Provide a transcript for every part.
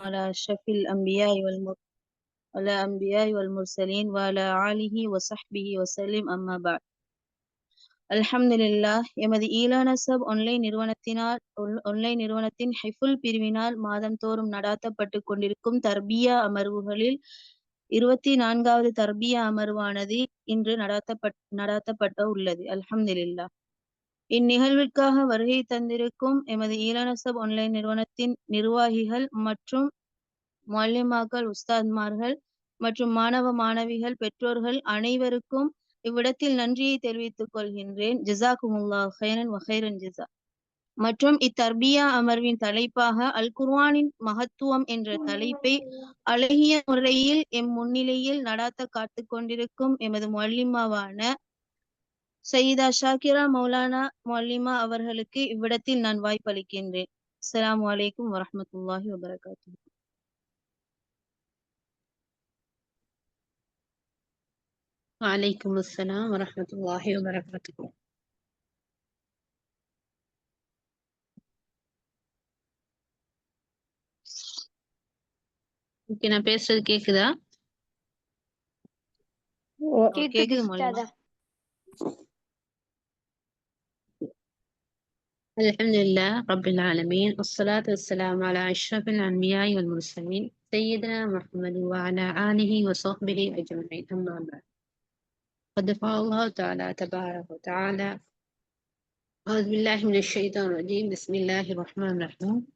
على أشرف الأنبياء والمر على الأنبياء والمرسلين وعلى آله وصحبه وسلم أما بعد அல்ஹம்துலில்லாஹ் எமது ஈலான சப் ஆன்லைன் நிறுவனத்தினால் ஆன்லைன் நிறுவனத்தின் ஹிஃபுல் பிரிவினால் மாதந்தோறும் நடாத்தப்பட்டு கொண்டிருக்கும் தர்பியா அமர்வுகளில் இருபத்தி நான்காவது தர்பியா அமர்வானது இன்று நடாத்தப்பட் நடாத்தப்பட்ட உள்ளது அல்ஹம்துலில்லாஹ் இந்நிகழ்விற்காக வருகை தந்திருக்கும் எமது ஈரானசப் ஆன்லைன் நிறுவனத்தின் நிர்வாகிகள் மற்றும் மல்லிமாக்கள் உஸ்தாத்மார்கள் மற்றும் மாணவ மாணவிகள் பெற்றோர்கள் அனைவருக்கும் இவ்விடத்தில் நன்றியை தெரிவித்துக் கொள்கின்றேன். ஜிசாகுமுல்லா ஹைரன் வஹைரன் ஜிசா மற்றும் இத்தர்பியா அமர்வின் தலைப்பாக அல் குர்வானின் மகத்துவம் என்ற தலைப்பை அழகிய முறையில் எம் முன்னிலையில் நடாத்த காத்து கொண்டிருக்கும் எமது மல்லிமாவான சையீதா ஷாக்கிரா மௌலானா மௌலிமா அவர்களுக்கு இவ்விடத்தில் நான் வாய்ப்பளிக்கின்றேன். அஸ்லாம் வலைக்கும் வரமத்துல்லாஹி வபரகாத்து நான் பேசுறது கேக்குதா? கேக்குது மௌலிமா. الحمد لله رب العالمين والصلاة والسلام على أشرف الأنبياء والمرسلين سيدنا محمد وعلى آله وصحبه أجمعين أما بعد قد قال الله تعالى تبارك وتعالى أعوذ بالله من الشيطان الرجيم بسم الله الرحمن الرحيم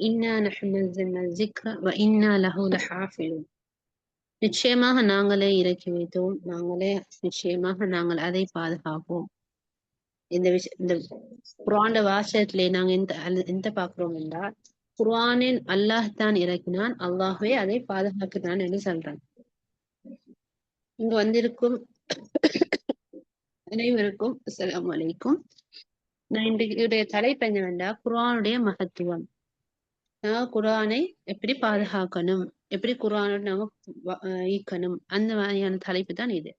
إنا نحن نزلنا الذكر وإنا له لحافظون நிச்சயமாக நாங்களே இறக்கி வைத்தோம் நாங்களே நிச்சயமாக நாங்கள் அதை பாதுகாப்போம் இந்த விஷ இந்த குரான வாசகத்திலே நாங்க எந்த எந்த பாக்குறோம் என்றால் குர்ஆனின் அல்லாஹ் தான் இறக்கினான் அல்லாஹ்வே அதை பாதுகாக்கிறான் என்று சொல்றான் இங்க வந்திருக்கும் அனைவருக்கும் அஸ்லாம் வலைக்கும் நான் இன்றைய தலைப்பு என்னவென்றா குர்ஆனுடைய மகத்துவம். நாங்க குர்ஆனை எப்படி பாதுகாக்கணும் எப்படி குர்ஆனோட நாங்க ஈக்கணும் அந்த மாதிரியான தலைப்பு தான் இது.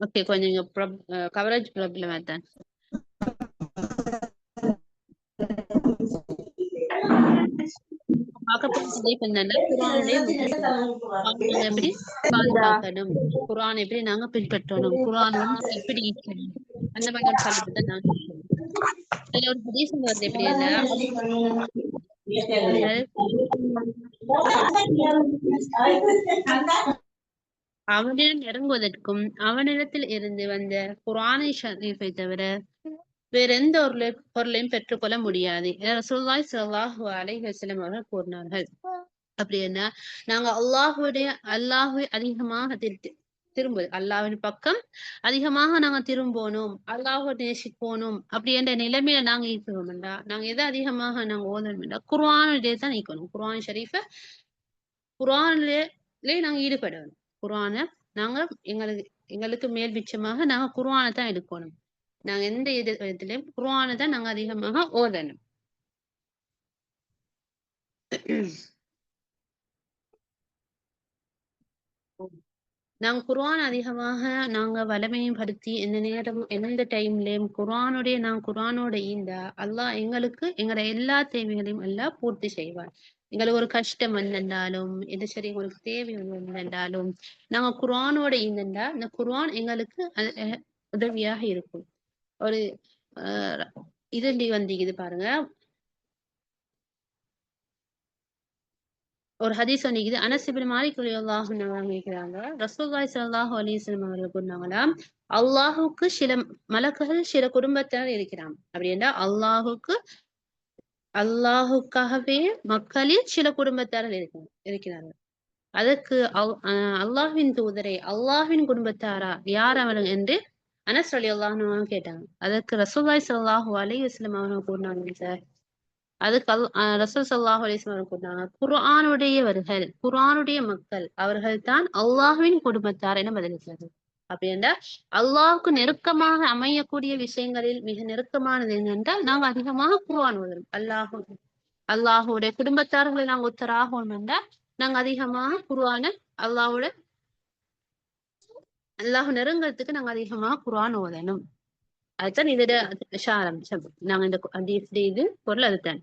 ஓகே கொஞ்சம் இங்க கவரேஜ் ப்ராப்ளம் தான் என்னன்னா எப்படி பாதுகாக்கணும். எப்படி நாங்க பின்பற்றணும். குரான் எப்படி அந்த மாதிரி ஒரு தலைப்பு தான் அதுல ஒரு ஹதீஸ் வருது எப்படி அவனிடம் இறங்குவதற்கும் அவனிடத்தில் இருந்து வந்த குரானை ஷரீஃபை தவிர வேற எந்த ஒரு பொருளையும் பெற்றுக்கொள்ள முடியாது. ரசூலுல்லாஹி ஸல்லல்லாஹு அலைஹி அவர்கள் கூறினார்கள். அப்படி என்ன? நாங்க அல்லாஹுடைய அல்லாஹ்வை அதிகமாக திரு- திரும்ப அல்லாஹ்வின் பக்கம் அதிகமாக நாங்க திரும்பணும். அல்லாஹ்வை நேசிக்கணும். அப்படி என்ற நிலைமையில நாங்க இருக்கணும்டா நாங்க எதை அதிகமாக நாங்க ஓதணும்டா குர்வானுடைய தான் நீக்கணும் குர்வான் ஷரீஃப குர்ஆன்லயே நாங்க ஈடுபடணும். குர்ஆனை நாங்க எங்களுக்கு எங்களுக்கு மேல் மிச்சமாக நாங்க குர்வானை தான் எடுக்கணும். நாங்க எந்த இது விதத்திலையும் தான் நாங்க அதிகமாக ஓதணும். நாங்க குர்ஆன் அதிகமாக நாங்க வலமையும் படுத்தி எந்த நேரம் எந்த டைம்லயும் குர்ஆனுடைய நான் குரானோட ஈந்தா அல்லாஹ் எங்களுக்கு எங்களோட எல்லா தேவைகளையும் எல்லாம் பூர்த்தி செய்வார். எங்களுக்கு ஒரு கஷ்டம் வந்திருந்தாலும் எது சரி உங்களுக்கு தேவை வந்திருந்தாலும் நாங்க குரானோட ஈந்தா இந்த குரான் எங்களுக்கு அஹ் உதவியாக இருக்கும். ஒரு ஆஹ் இதுல பாருங்க. ஒரு ஹதீஸ் வந்துக்குது. அனஸ் இப்னு மாலிக் ரலியல்லாஹு அன்ஹு அறிவிக்கிறாங்க ரசூலுல்லாஹி ஸல்லல்லாஹு அலைஹி வஸல்லம் அவர்கள் கூறினாங்களாம் அல்லாஹுக்கு சில மலக்குகள் சில குடும்பத்தினர் இருக்கிறாங்க அப்படின்னா அல்லாஹுக்கு அல்லாஹுக்காகவே மக்களில் சில குடும்பத்தாரர் இருக்க இருக்கிறார்கள். அதற்கு அல்- அஹ் அல்லாஹ்வின் தூதரே அல்லாஹ்வின் குடும்பத்தாரா யார் அவர்கள் என்று அனஸ் அலி அல்லாஹ் கேட்டாங்க. அதற்கு ரசூல்லாய் சல்லாஹூ அலி வஸல்லம் அவர்கள் கூறினாங்க சார். அதுக்கு அல் அஹ் ரசூல் சல்லாஹூ அலைஹி வஸல்லம் அவர்கள் கூறினாங்க குர்ஆனுடையவர்கள் குர்ஆனுடைய மக்கள் அவர்கள் தான் அல்லாஹ்வின் குடும்பத்தார் என பதிலளித்தார்கள் அப்படின்னா அல்லாஹுக்கு நெருக்கமாக அமையக்கூடிய விஷயங்களில் மிக நெருக்கமானது என்னென்றால் நாம் அதிகமாக குர்ஆன் ஓதணும். அல்லாஹ் அல்லாஹுடைய குடும்பத்தார்களை நாங்கள் ஒத்தராகணும் என்றால் நாங்க அதிகமாக குர்ஆன அல்லாஹோட அல்லாஹ் நெருங்கிறதுக்கு நாங்க அதிகமா குரான் ஓதணும். அதுதான் இதோட ஆரம்பிச்சோம். நாங்க இந்த இது பொருள் அதுதான்.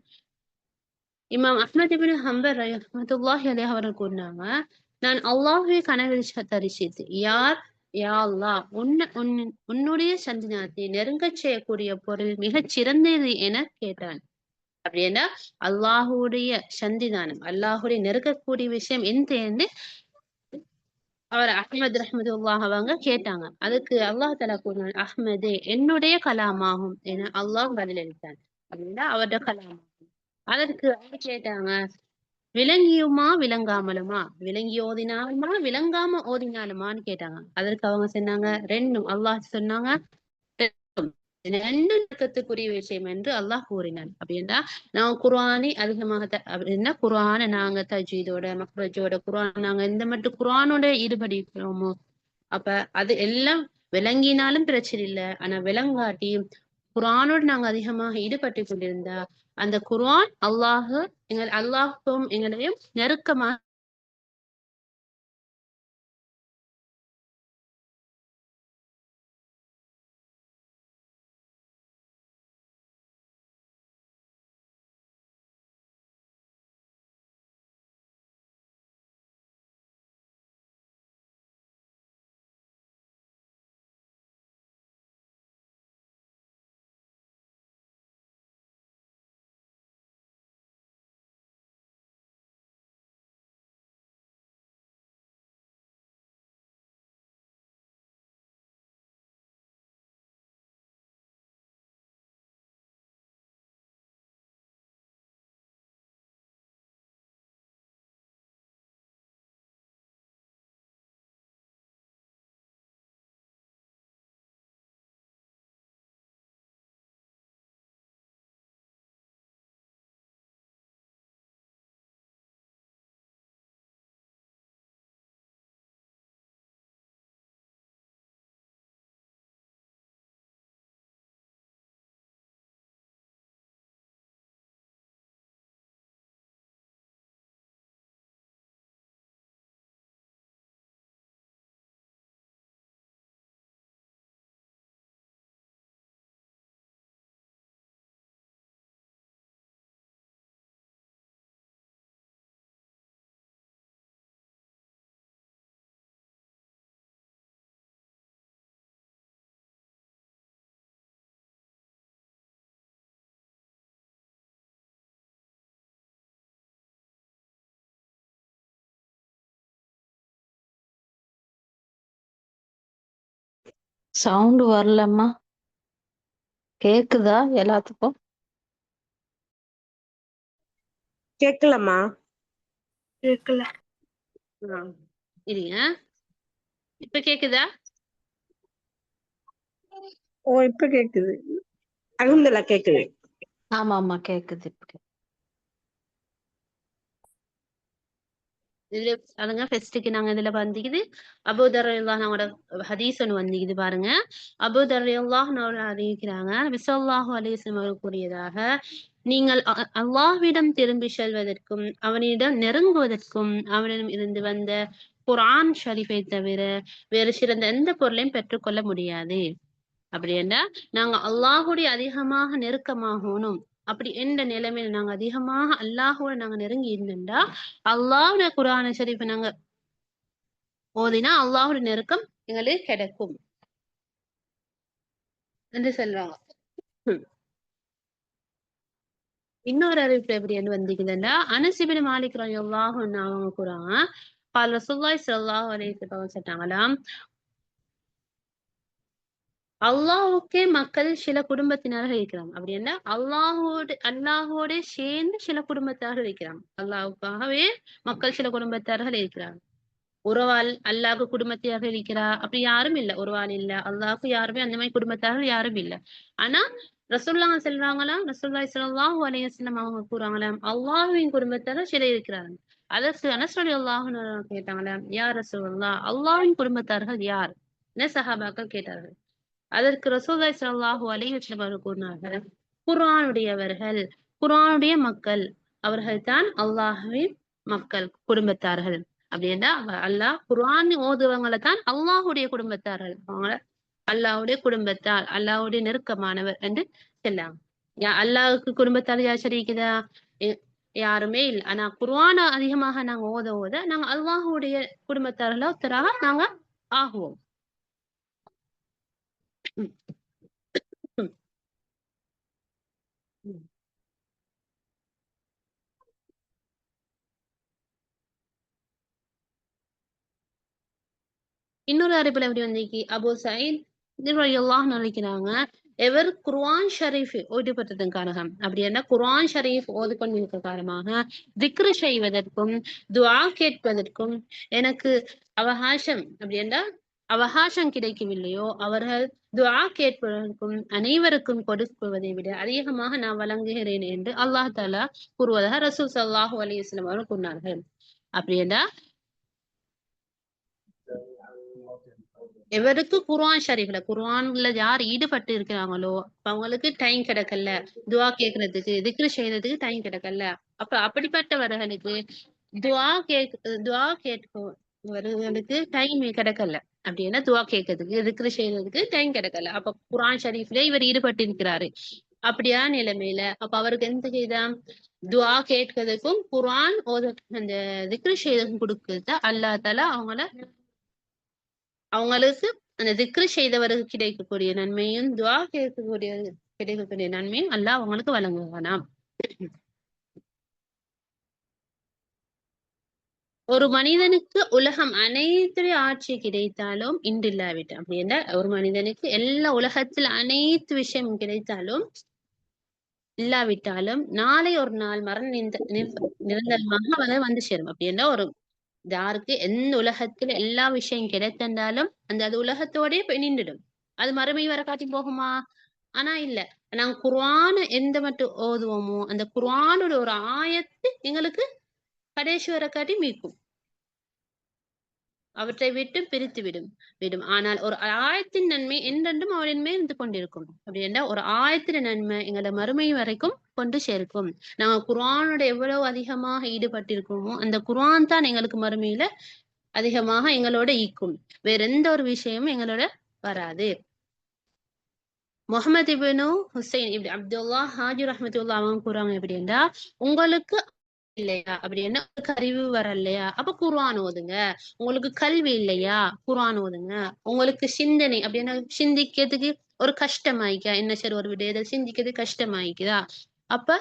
இமாம் அஹ்மத் இபின் ஹம்பர் ரஹமத்துல்லாஹி அலைஹி அவர்கள் கூறினாங்க நான் அல்லாஹுவை கனவில் தரிசித்து யார்? யா அல்லாஹ். உன்ன உன் உன்னுடைய சந்தினாத்தை நெருங்க செய்யக்கூடிய பொருள் மிகச் சிறந்தது என கேட்டான். அப்படின்னா அல்லாஹுடைய சந்திதானம் அல்லாஹுடைய நெருக்கக்கூடிய விஷயம் எந்த என்று அவர் அஹ்மத் ரஹ்மத்துல்லாஹ் அவங்க கேட்டாங்க. அதுக்கு அல்லாஹ் தலா கூறினான் அஹ்மதே என்னுடைய கலாமாகும் என அல்லாஹ் பதிலளித்தான். அப்படின்னா அவருடைய கலாமாகும் அதற்கு அவர் கேட்டாங்க விளங்கியுமா விளங்காமலுமா? விளங்கி ஓதினாலுமா விளங்காம ஓதினாலுமான்னு கேட்டாங்க. அதற்கு அவங்க சொன்னாங்க ரெண்டும் அல்லாஹ் சொன்னாங்க ரெண்டு நெருக்கத்துக்குரிய விஷயம் என்று அல்லாஹ் கூறினான். அப்படின்னா நான் குரானை அதிகமாக அப்படின்னா குரானை நாங்க தஜீதோட மக்ரஜோட குரான் நாங்க எந்த மட்டும் குரானோட ஈடுபடுகிறோமோ அப்ப அது எல்லாம் விளங்கினாலும் பிரச்சனை இல்லை. ஆனா விளங்காட்டி குரானோடு நாங்க அதிகமாக ஈடுபட்டு கொண்டிருந்தா அந்த குர்ஆன் அல்லாஹ் எங்கள் அல்லாஹும் எங்களையும் நெருக்கமாக சவுண்ட் வரலம்மா. கேக்குதா எல்லாத்துக்கும்? கேக்கலம்மா. கேட்கல ஆ, இருங்க இப்ப கேக்குதா? ஓ இப்ப கேக்குது. அலமதுல்லா கேக்குது. ஆமா ஆமா கேக்குது இப்ப இதுல அதுங்க ஃபெஸ்ட்டுக்கு நாங்க இதுல வந்திக்குது. அபூதர் அவங்களோட ஹதீஸ் ஒன்று வந்திக்குது பாருங்க. அபூதர் அறிவிக்கிறாங்க விசல்லாஹு அலிஸ்லம் அவர்கள் கூறியதாக நீங்கள் அல்லாஹ்விடம் திரும்பி செல்வதற்கும் அவனிடம் நெருங்குவதற்கும் அவனிடம் இருந்து வந்த குரான் ஷரீஃபை தவிர வேறு சிறந்த எந்த பொருளையும் பெற்றுக்கொள்ள முடியாது. அப்படின்னா நாங்க அல்லாஹுடைய அதிகமாக நெருக்கமாகணும். அப்படி எந்த நிலைமையில நாங்க அதிகமாக அல்லாஹோட நாங்க நெருங்கி இருந்தோம்டா அல்லாஹ்வுடைய குர்ஆன ஷரீஃபை நாங்க ஓதினா அல்லாஹ்வுடைய நெருக்கம் எங்களுக்கு கிடைக்கும் என்று சொல்றாங்க ம். இன்னொரு அறிவிப்பு எப்படின்னு வந்தீங்கன்னா அனசிபின் மாலிக் ரலியல்லாஹு அன்ஹு அவங்க கூறாங்க قال رسول الله صلى الله عليه وسلم அல்லாஹுக்கே மக்கள் சில குடும்பத்தினர்கள் இருக்கிறாங்க. அப்படி என்ன? அல்லாஹோடு அல்லாஹோட சேர்ந்து சில குடும்பத்தார்கள் இருக்கிறாங்க. அல்லாஹுக்காகவே மக்கள் சில குடும்பத்தார்கள் இருக்கிறாங்க. உறவால் அல்லாஹ் குடும்பத்தார்கள் இருக்கிறா? அப்படி யாரும் இல்ல. உறவால் இல்ல. அல்லாஹுக்கு யாருமே அந்த மாதிரி குடும்பத்தார்கள் யாரும் இல்ல. ஆனா ரசூல்லா செல்றாங்களா ரசூல்லா சொல்லாஹு அலைஹி அவங்க கூறாங்களாம் அல்லாஹுவின் குடும்பத்தார்கள் சில இருக்கிறாங்க. அதற்கு அனஸ்ரலி அல்லாஹுன்னு கேட்டாங்களாம் யார் ரசூல்லா அல்லாஹின் குடும்பத்தார்கள் யார்? என்ன சஹாபாக்கள் கேட்டார்கள்? அதற்கு ரசூலுல்லாஹி சல்லாஹு அலைஹி வஸல்லம் அவர்கள் கூறினார்கள் குர்ஆனுடையவர்கள் மக்கள் அவர்கள் தான் அல்லாஹுவின் மக்கள் குடும்பத்தார்கள். அப்படின்னா அல்லாஹ் குரான் ஓதுவங்களை தான் அல்லாஹுடைய குடும்பத்தார்கள். அவங்கள அல்லாஹ்வுடைய குடும்பத்தார் அல்லாஹ்வுடைய நெருக்கமானவர் என்று சொல்லாங்க யா அல்லாஹ்வுக்கு குடும்பத்தார் யார் சரிக்குதா யாருமே இல்லை. ஆனா குர்வான அதிகமாக நாங்க ஓத ஓத நாங்க அல்லாஹுடைய குடும்பத்தார்கள ஒருத்தராக நாங்க ஆகுவோம். இன்னொரு அறிவிப்புல எப்படி வந்திருக்கு? அபு சயீத் எல்லாம் நினைக்கிறாங்க எவர் குர்ஆன் ஷரீஃப் ஓய்வுபட்டதன் காரணம். அப்படி என்ன? குர்ஆன் ஷரீஃப் ஓதிக்கொண்டிருக்க காரணமாக திக்ரு செய்வதற்கும் துவா கேட்பதற்கும் எனக்கு அவகாசம். அப்படி என்றால் அவகாசம் கிடைக்கவில்லையோ அவர்கள் துவா கேட்பதற்கும் அனைவருக்கும் கொடுப்பதை விட அதிகமாக நான் வழங்குகிறேன் என்று அல்லாஹ் தாலா கூறுவதாக ரசூல் சல்லாஹூ அலி இஸ்லாம் அவர்கள் கூறினார்கள். அப்படி என்றால் எவருக்கு குர்ஆன் ஷரீஃப்ல குர்ஆன்ல யார் ஈடுபட்டு இருக்கிறாங்களோ அவங்களுக்கு டைம் கிடைக்கல. துவா கேட்கறதுக்கு திக்ரு செய்யறதுக்கு டைம் கிடைக்கல. அப்ப அப்படிப்பட்டவர்களுக்கு துவா கேக் துவா கேட்கவர்களுக்கு டைம் கிடைக்கல. அப்படின்னா துவா கேட்கறதுக்கு திக்ரு செய்யறதுக்கு டைம் கிடைக்கல. அப்ப குர்ஆன் ஷரீஃப்ல இவர் ஈடுபட்டு இருக்கிறாரு. அப்படியா நிலைமையில அப்ப அவருக்கு எந்த செய்தா? துவா கேட்கறதுக்கும் குர்ஆன் ஓத அந்த திக்ரு செய்யறதுக்கும் கொடுக்கறத அல்லாஹ் தஆலா அவங்கள அவங்களுக்கு அந்த திக்ரு செய்தவருக்கு கிடைக்கக்கூடிய நன்மையும் துவா கேட்கக்கூடிய கிடைக்கக்கூடிய நன்மையும் அல்லாஹ் அவங்களுக்கு வழங்குவானாம். ஒரு மனிதனுக்கு உலகம் அனைத்துடைய ஆட்சி கிடைத்தாலும் இன்றில்லாவிட்டு அப்படின்னா ஒரு மனிதனுக்கு எல்லா உலகத்தில் அனைத்து விஷயம் கிடைத்தாலும் இல்லாவிட்டாலும் நாளை ஒரு நாள் மரண நிந்த- நிரந்தரமாக அவனை வந்து சேரும். அப்படின்னா ஒரு யாருக்கு எந்த உலகத்துல எல்லா விஷயம் கிடைத்திருந்தாலும் அந்த அது உலகத்தோடயே போய் நின்றுடும். அது மறுமை வர காட்டி போகுமா? ஆனா இல்ல. நாங்க குர்வான எந்த மட்டும் ஓதுவோமோ அந்த குர்ஆனோட ஒரு ஆயத்து எங்களுக்கு கடைசி வர காட்டி மீட்கும். அவற்றை விட்டு பிரித்து விடும் விடும். ஆனால் ஒரு ஆயத்தின் நன்மை என்றென்றும் அவளின் மேல் இருந்து கொண்டிருக்கும். அப்படி என்றால் ஒரு ஆயத்தின் நன்மை எங்களோட மறுமை வரைக்கும் கொண்டு சேர்க்கும். நாங்க குரானோட எவ்வளவு அதிகமாக ஈடுபட்டிருக்கோமோ அந்த குரான் தான் எங்களுக்கு மறுமையில அதிகமாக எங்களோட ஈக்கும். வேற எந்த ஒரு விஷயமும் எங்களோட வராது. முகமது இபினு ஹுசைன் இப்படி அப்துல்லா ஹாஜி ரஹமத்துல்லா அவங்க கூறாங்க எப்படின்னா உங்களுக்கு இல்லையா? அப்படின்னா அறிவு வரலையா அப்ப குர்ஆன் ஓதுங்க. உங்களுக்கு கல்வி இல்லையா? குர்ஆன் ஓதுங்க. உங்களுக்கு சிந்தனை அப்படின்னா சிந்திக்கிறதுக்கு ஒரு கஷ்டமாயிக்கா? என்ன சரி ஒரு விடயத்தை சிந்திக்கிறது கஷ்டமாயிக்குதா? அப்ப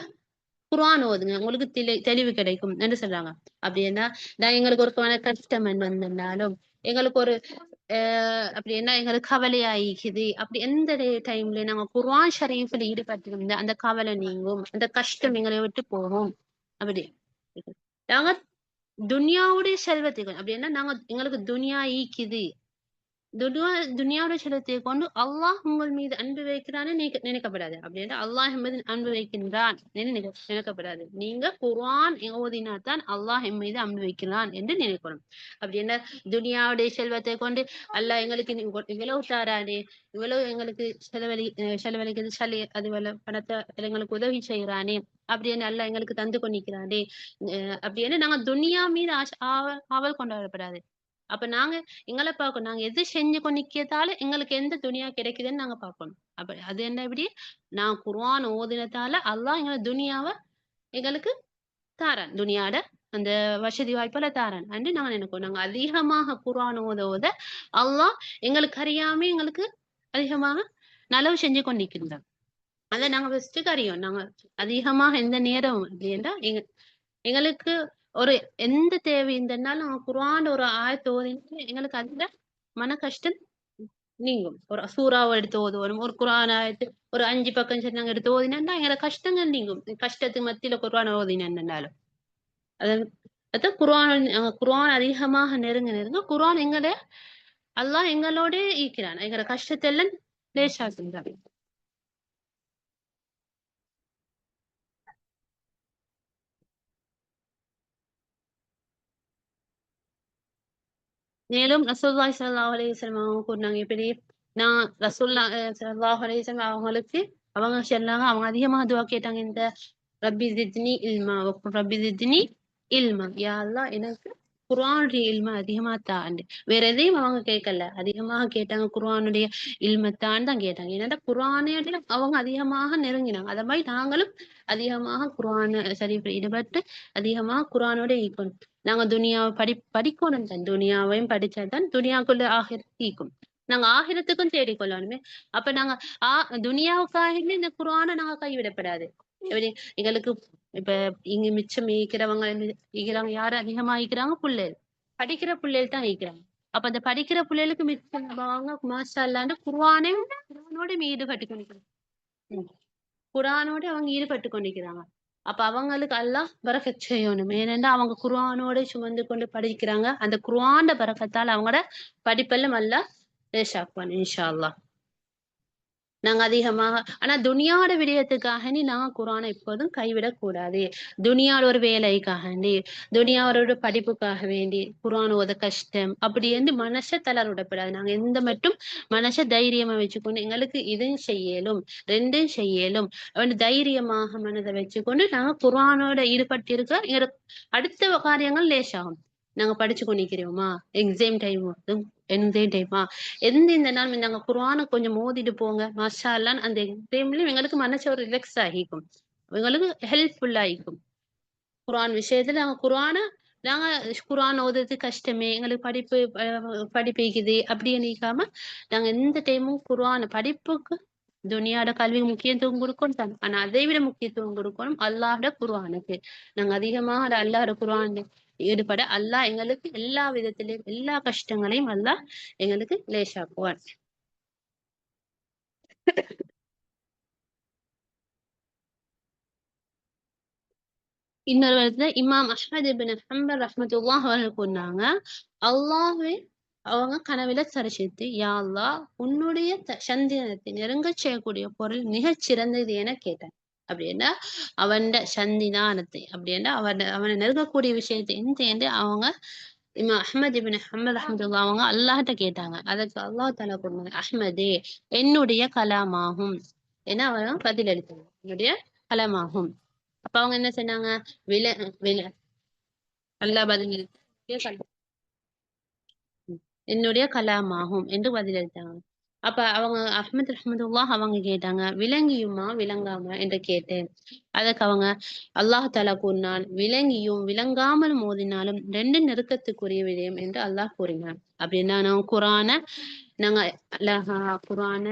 குரான் ஓதுங்க. உங்களுக்கு தெளி தெளிவு கிடைக்கும். என்று சொல்றாங்க? அப்படின்னா நான் எங்களுக்கு ஒரு கஷ்டம் வந்திருந்தாலும் எங்களுக்கு ஒரு அப்படி அப்படின்னா எங்களுக்கு கவலை ஆயிக்குது அப்படி எந்த டைம்ல நாங்க குர்ஆன் ஷரீஃபில் ஈடுபட்டிருந்தா அந்த கவலை நீங்கும். அந்த கஷ்டம் எங்களை விட்டு போகும். அப்படி. நாங்க துனியாவுடைய செல்வத்தை அப்படின்னா நாங்க எங்களுக்கு துனியா ஈக்குது. துனியா துனியாவுடைய செல்வத்தை கொண்டு அல்லாஹ் உங்கள் மீது அன்பு வைக்கிறான்னு நினைக்க நினைக்கப்படாது. அப்படின்னா அல்லாஹ் என் மீது அன்பு வைக்கின்றான் என்று நினைக்கப்படாது. நீங்க குர்ஆன் ஓதினா அல்லாஹ் என் மீது அன்பு வைக்கிறான் என்று நினைக்கணும். அப்படின்னா துனியாவுடைய செல்வத்தை கொண்டு அல்லாஹ் எங்களுக்கு இவ்வளவு தாரானே இவ்வளவு எங்களுக்கு செலவழி செலவழிக்கிறது சளி அது பணத்தை எங்களுக்கு உதவி செய்யறானே அப்படியே நல்லா எங்களுக்கு தந்து கொண்டிருக்கிறாரே. அப்படி அப்படின்னு நாங்க துனியா மீது ஆவல் ஆவல் கொண்டாடப்படாது. அப்ப நாங்க எங்களை பார்க்கணும். நாங்க எது செஞ்சு கொண்டிருக்கிறதால எங்களுக்கு எந்த துணியா கிடைக்குதுன்னு நாங்க பார்க்கணும். அப்ப அது என்ன எப்படி நான் குர்வான் ஓதினத்தால அல்லாஹ் எங்களை துனியாவை எங்களுக்கு தாரான். துனியாட அந்த வசதி வாய்ப்புல தாரன். அன்று நாங்க நினைக்கோம் நாங்க அதிகமாக குர்ஆன் ஓத ஓத அல்லாஹ் எங்களுக்கு அறியாம எங்களுக்கு அதிகமாக நலவு செஞ்சு கொண்டிருக்கின்றான். அதை நாங்க ஃபர்ஸ்ட் அறியோம் நாங்க அதிகமாக எந்த நேரம் அப்படின்னா எங்க எங்களுக்கு ஒரு எந்த தேவை இருந்தாலும் நாங்க ஒரு ஆயத்தை ஓதிட்டு எங்களுக்கு அதுல மன கஷ்டம் நீங்கும். ஒரு சூறாவை எடுத்து ஓதுவோம். ஒரு குரான் ஆயத்து ஒரு அஞ்சு பக்கம் சரி நாங்க எடுத்து ஓதினா எங்களை கஷ்டங்கள் நீங்கும். கஷ்டத்துக்கு மத்தியில குரான் ஓதினாலும் அது அது குரான் குரான் அதிகமாக நெருங்க நெருங்க குரான் எங்களை அல்லாஹ் எங்களோட ஈக்கிறான் எங்களோட கஷ்டத்தை எல்லாம் லேசாக்குறான் மேலும் ரசூல்லாய் ஸல்லல்லாஹு அலைஹி அவங்க கூறினாங்க எப்படி? நான் ரசூல்லா சல்லாஹ் ஸல்லல்லாஹு அவங்களுக்கு அவங்க சொன்னாங்க அவங்க அதிகமா துவா கேட்டாங்க இந்த ரப்பி ஜித்னி இல்மா வக்குல் ரப்பி ஜித்னி இல்மா யா எனக்கு குரானுடைய இல்ம அதிகமா தாண்டு வேற எதையும் அவங்க கேட்கல. அதிகமாக கேட்டாங்க குர்ஆனுடைய இல்மத்தான் தான் கேட்டாங்க. ஏன்னா குர்ஆனுடைய அவங்க அதிகமாக நெருங்கினாங்க. அத மாதிரி நாங்களும் அதிகமாக குர்ஆன சரி ஈடுபட்டு அதிகமாக குர்ஆனோட ஈக்கணும் நாங்க துனியாவை படி படிக்கணும் தான். துனியாவையும் படிச்சா தான் துனியாக்குள்ள ஆகிரத்து ஈக்கும் நாங்க ஆகிரத்துக்கும் தேடிக்கொள்ளணுமே. அப்ப நாங்க ஆ துனியாவுக்காக இந்த குர்ஆனை நாங்க கைவிடப்படாது. எங்களுக்கு இப்ப இங்க மிச்சம் ஈக்கிறவங்க ஈக்கிறாங்க யாரு அதிகமா ஈக்கிறாங்க பிள்ளைகள். படிக்கிற பிள்ளைகள் தான் ஈக்கிறாங்க அப்ப அந்த படிக்கிற பிள்ளைகளுக்கு மிச்சம் அவங்க மாஷா இல்லாண்டு குர்வானே குர்வானோட ஈடுபட்டு கொண்டிருக்கிறாங்க. குரானோட அவங்க ஈடுபட்டு கொண்டிருக்கிறாங்க. அப்ப அவங்களுக்கு அல்லாஹ் பரக்கத் செய்யணும். ஏனென்றா அவங்க குர்வானோட சுமந்து கொண்டு படிக்கிறாங்க. அந்த குர்வான பரக்கத்தால் அவங்களோட படிப்பெல்லாம் நல்லா லேசாக்குவான் இன்ஷா அல்லாஹ் நாங்க அதிகமாக ஆனா துனியாவோட விடயத்துக்காக நீ நாங்க குரானை எப்போதும் கைவிடக் கூடாது துனியாட ஒரு வேலைக்காக துனியாவோட படிப்புக்காக வேண்டி குரான் ஓத கஷ்டம் அப்படி என்று மனச தளர் விடப்படாது நாங்க எந்த மட்டும் மனச தைரியமா வச்சுக்கொண்டு எங்களுக்கு இதையும் செய்யலும் ரெண்டும் செய்யலும் தைரியமாக மனதை வச்சுக்கொண்டு நாங்க குரானோட ஈடுபட்டு இருக்க அடுத்த காரியங்கள் லேசாகும். நாங்க படிச்சு கொண்டிருக்கிறோமா எக்ஸாம் டைம் எக்ஸாம் டைமா எந்த இந்த நாள் நாங்க குர்ஆனை கொஞ்சம் மோதிட்டு போங்க. மாஷா அந்த எக்ஸாம்லயும் எங்களுக்கு மனசு ஒரு ரிலாக்ஸ் ஆகிக்கும். எங்களுக்கு ஹெல்ப்ஃபுல்லா ஆகிக்கும். குரான் விஷயத்துல நாங்க குர்ஆனை நாங்க குரான் ஓதுறது கஷ்டமே. எங்களுக்கு படிப்பு படிப்பிக்குது அப்படி நினைக்காம நாங்க எந்த டைமும் குர்ஆன் படிப்புக்கு துனியாட கல்வி முக்கியத்துவம் கொடுக்கணும். தான் ஆனா அதை விட முக்கியத்துவம் கொடுக்கணும். அல்லாஹோட குருவானுக்கு நாங்க அதிகமாக அல்லாட குர்ஆன் ஈடுபட அல்லாஹ் எங்களுக்கு எல்லா விதத்திலையும் எல்லா கஷ்டங்களையும் அல்லாஹ் எங்களுக்கு லேசாக்குவான். இன்னொரு இடத்துல இமாம் அஹ்மது இப்னு ஹம்பல் ரஹ்மத்துல்லாஹ் அவர்கள் கூறினாங்க அல்லாஹே அவங்க கனவில சரிசித்து யாழ்லா உன்னுடைய த- சந்தினத்தை நெருங்க செய்யக்கூடிய பொருள் மிகச் சிறந்தது என கேட்டேன் அப்படின்னா அவன்ட சந்திதானத்தை அப்படின்னா அவன் அவனை நெருங்கக்கூடிய விஷயத்தை எந்த என்று அவங்க இமாம் அஹமத் இபின் அஹமது அஹமதுல்லா அவங்க அல்லாஹ்ட்ட கேட்டாங்க. அதுக்கு அல்லாஹ் தஆலா கொடுங்க அஹ்மதே என்னுடைய கலாமாகும். ஏன்னா அவங்க பதில் அளித்தாங்க. என்னுடைய கலாமாகும். அப்ப அவங்க என்ன சொன்னாங்க? வில வில அல்லாஹ் பதில் என்னுடைய கலாமாகும் என்று பதிலளித்தாங்க அப்ப அவங்க அஹ்மத் ரஹ்மத்துல்லாஹ் அவங்க கேட்டாங்க விளங்கியுமா? விளங்காம? என்று கேட்டேன். அதுக்கு அவங்க அல்லாஹ் தலா கூறினான் விளங்கியும் விளங்காமல் மோதினாலும் ரெண்டு நெருக்கத்துக்குரிய விடயம் என்று அல்லாஹ் கூறினான். அப்படின்னா நான் குரான நாங்க அல்லாஹ் குரான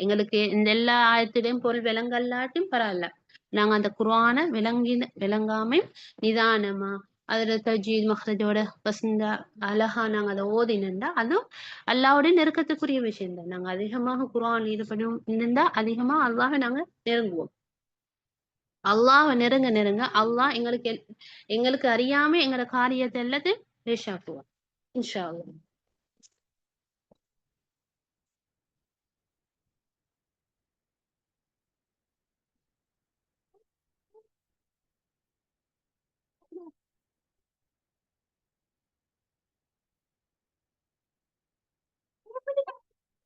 எங்களுக்கு இந்த எல்லா ஆயத்திலையும் பொருள் விளங்கல்லாட்டும் பரவாயில்ல. நாங்க அந்த குர்ஆனை விளங்கின விளங்காம நிதானமா அதுல தஜீத் மஹ்ரஜோட வசந்த அழகா நாங்க அதை ஓதினண்டா அதுவும் அல்லாஹ்வுடைய நெருக்கத்துக்குரிய விஷயம் தான். நாங்க அதிகமாக குரான் ஈடுபடும் இருந்தா அதிகமா அல்லாவை நாங்க நெருங்குவோம். அல்லாவை நெருங்க நெருங்க அல்லாஹ் எங்களுக்கு எல்- எங்களுக்கு அறியாம எங்களோட காரியத்தை எல்லாத்தையும் லேசாக்குவான் இன்ஷா அல்லா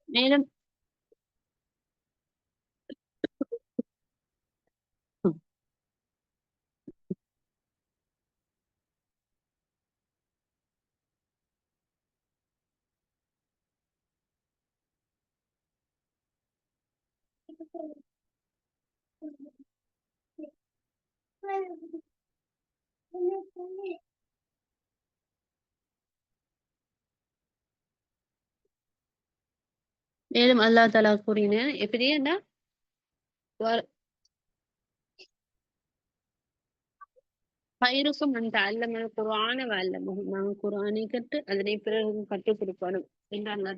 மேலும் மேலும் அல்லா தலா கூறினேன் எப்படி என்ன பயிருக்கும் அந்த அல்லமன குரான வல்லமும். நான் குரானை கட்டு அதனை பிறகு கற்றுக் கொடுப்பானும் என்று அல்லா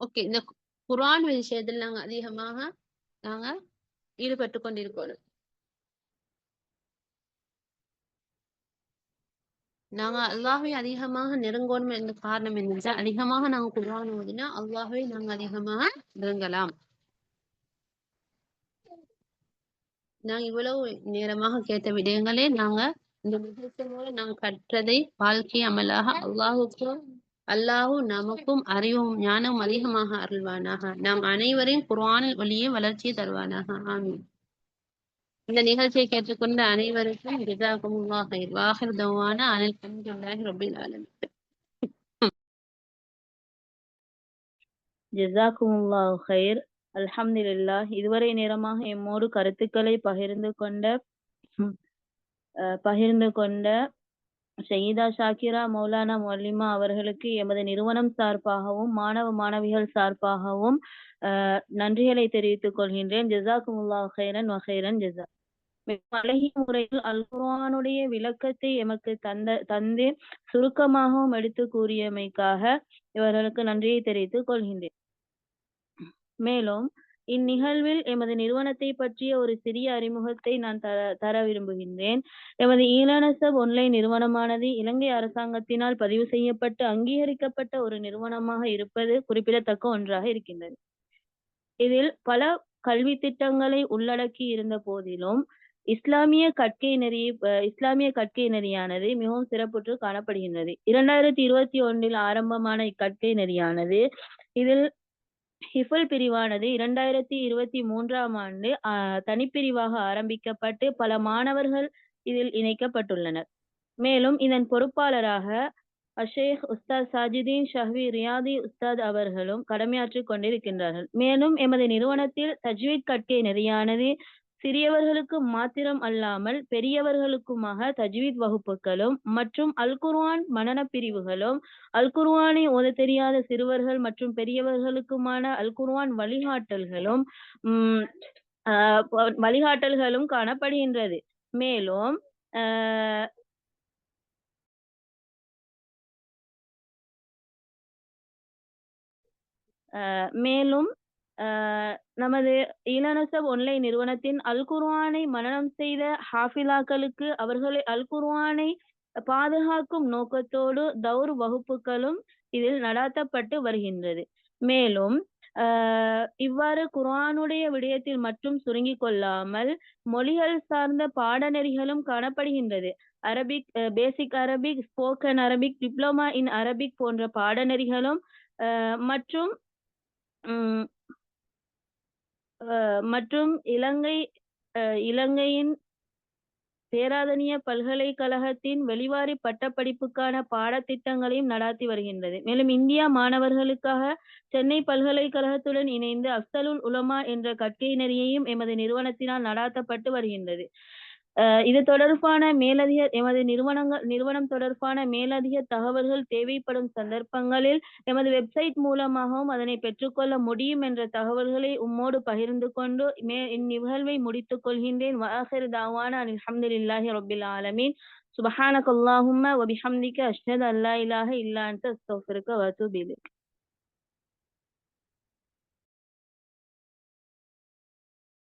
ஓகே இந்த குரான் விஷயத்தில் நாங்க அதிகமாக நாங்க ஈடுபட்டு கொண்டிருக்கோம் நாங்க அல்லாஹை அதிகமாக நெருங்கணும் என்ற காரணம் என்னென்றால் அதிகமாக நாங்க குரான் ஓதினா அல்லாஹ்வை நாங்க அதிகமாக நெருங்கலாம். நாங்க இவ்வளவு நேரமாக கேட்ட விடயங்களே நாங்க இந்த நிகழ்ச்சி மூலம் நாங்க கற்றதை வாழ்க்கை அமலாக அல்லாஹுக்கு அல்லாஹும் நமக்கும் அறிவும் ஞானமும் அதிகமாக அருள்வானாக. நாம் அனைவரையும் குர்ஆனில் ஒளிய வளர்ச்சியை தருவானாக. ஆமீன். இந்த நிகழ்ச்சியை கேட்டுக்கொண்ட அனைவருக்கும் ஜிதாகும் ஹைர் வாஹிர் தவானா அனில் ஹம்துலில்லாஹி ரப்பில் ஆலமீன். ஹைர் அல்ஹம்துலில்லாஹ். இதுவரை நேரமாக எம்மோடு கருத்துக்களை பகிர்ந்து கொண்ட அஹ், பகிர்ந்து கொண்ட சயீதா ஷாக்கிரா மௌலானா மொல்லிமா அவர்களுக்கு எமது நிறுவனம் சார்பாகவும் மாணவ மாணவிகள் சார்பாகவும் நன்றிகளை தெரிவித்துக் கொள்கின்றேன். ஜஸாக்குமுல்லாஹு ஹைரன் வஹைரன் ஜஸா. அழகிய முறையில் அல்குரானுடைய விளக்கத்தை எமக்கு தந்த தந்து சுருக்கமாகவும் எடுத்து கூறியமைக்காக இவர்களுக்கு நன்றியை தெரிவித்துக் கொள்கின்றேன். மேலும் இந்நிகழ்வில் எமது நிறுவனத்தை பற்றிய ஒரு சிறிய அறிமுகத்தை நான் தர தர விரும்புகின்றேன். எமது ஈழனசப் ஒன்லைன் நிறுவனமானது இலங்கை அரசாங்கத்தினால் பதிவு செய்யப்பட்டு அங்கீகரிக்கப்பட்ட ஒரு நிறுவனமாக இருப்பது குறிப்பிடத்தக்க ஒன்றாக இருக்கின்றது. இதில் பல கல்வி திட்டங்களை உள்ளடக்கி இருந்த போதிலும் இஸ்லாமிய கற்கை நெறி அஹ் இஸ்லாமிய கற்கை நெறியானது மிகவும் சிறப்புற்று காணப்படுகின்றது. இரண்டாயிரத்தி இருபத்தி ஒன்றில் ஆரம்பமான இக்கற்கை நெறியானது இதில் ஹிஃபுல் பிரிவானது இரண்டாயிரத்தி இருபத்தி மூன்றாம் ஆண்டு தனிப்பிரிவாக ஆரம்பிக்கப்பட்டு பல மாணவர்கள் இதில் இணைக்கப்பட்டுள்ளனர். மேலும் இதன் பொறுப்பாளராக அஷேக் உஸ்தாத் சாஜிதீன் ஷஹ்வி ரியாதி உஸ்தாத் அவர்களும் கடமையாற்றிக் கொண்டிருக்கின்றார்கள். மேலும் எமது நிறுவனத்தில் தஜ்வீத் கற்கை நெறியானது சிறியவர்களுக்கு மாத்திரம் அல்லாமல் பெரியவர்களுக்குமாக தஜ்வீத் வகுப்புகளும் மற்றும் அல்குர்வான் மனன பிரிவுகளும் அல்குர்வானை ஓத தெரியாத சிறுவர்கள் மற்றும் பெரியவர்களுக்குமான அல்குர்வான் வழிகாட்டல்களும் உம் ஆஹ் வழிகாட்டல்களும் காணப்படுகின்றது. மேலும் ஆஹ் மேலும் ஆஹ் நமது இலனசப் ஒன்லைன் நிறுவனத்தின் அல் குர்ஆனை மனனம் செய்த ஹாஃபிலாக்களுக்கு அவர்களை அல் குர்ஆனை பாதுகாக்கும் நோக்கத்தோடு தௌர் வகுப்புகளும் இதில் நடாத்தப்பட்டு வருகின்றது. மேலும் ஆஹ் இவ்வாறு குர்ஆனுடைய விடயத்தில் மட்டும் சுருங்கிக் கொள்ளாமல் மொழிகள் சார்ந்த பாடநெறிகளும் காணப்படுகின்றது. Arabic basic Arabic spoken Arabic diploma in Arabic போன்ற பாடநெறிகளும் ஆஹ் மற்றும் உம் மற்றும் இலங்கை அஹ் இலங்கையின் பேராதனிய பல்கலைக்கழகத்தின் வெளிவாரி பட்டப்படிப்புக்கான பாடத்திட்டங்களையும் நடாத்தி வருகின்றது. மேலும் இந்தியா மாணவர்களுக்காக சென்னை பல்கலைக்கழகத்துடன் இணைந்து அஃசலுல் உலமா என்ற கற்கை நெறியையும் எமது நிறுவனத்தினால் நடாத்தப்பட்டு வருகின்றது. இது தொடர்பான மேலதிக எமது நிறுவனங்கள் நிறுவனம் தொடர்பான மேலதிக தகவல்கள் தேவைப்படும் சந்தர்ப்பங்களில் எமது வெப்சைட் மூலமாகவும் அதனை பெற்றுக்கொள்ள முடியும் என்ற தகவல்களை உம்மோடு பகிர்ந்து கொண்டு மே இந்நிகழ்வை முடித்துக் கொள்கின்றேன். வாஹிர் தாவான அலமதுல்லாஹி ரப்பில் ஆலமீன். சுபஹானக் அல்லாஹும்ம வபிஹம்திக அஷ்னத் அல்லா இலாஹ இல்லா அன்த அஸ்தக்ஃபிருக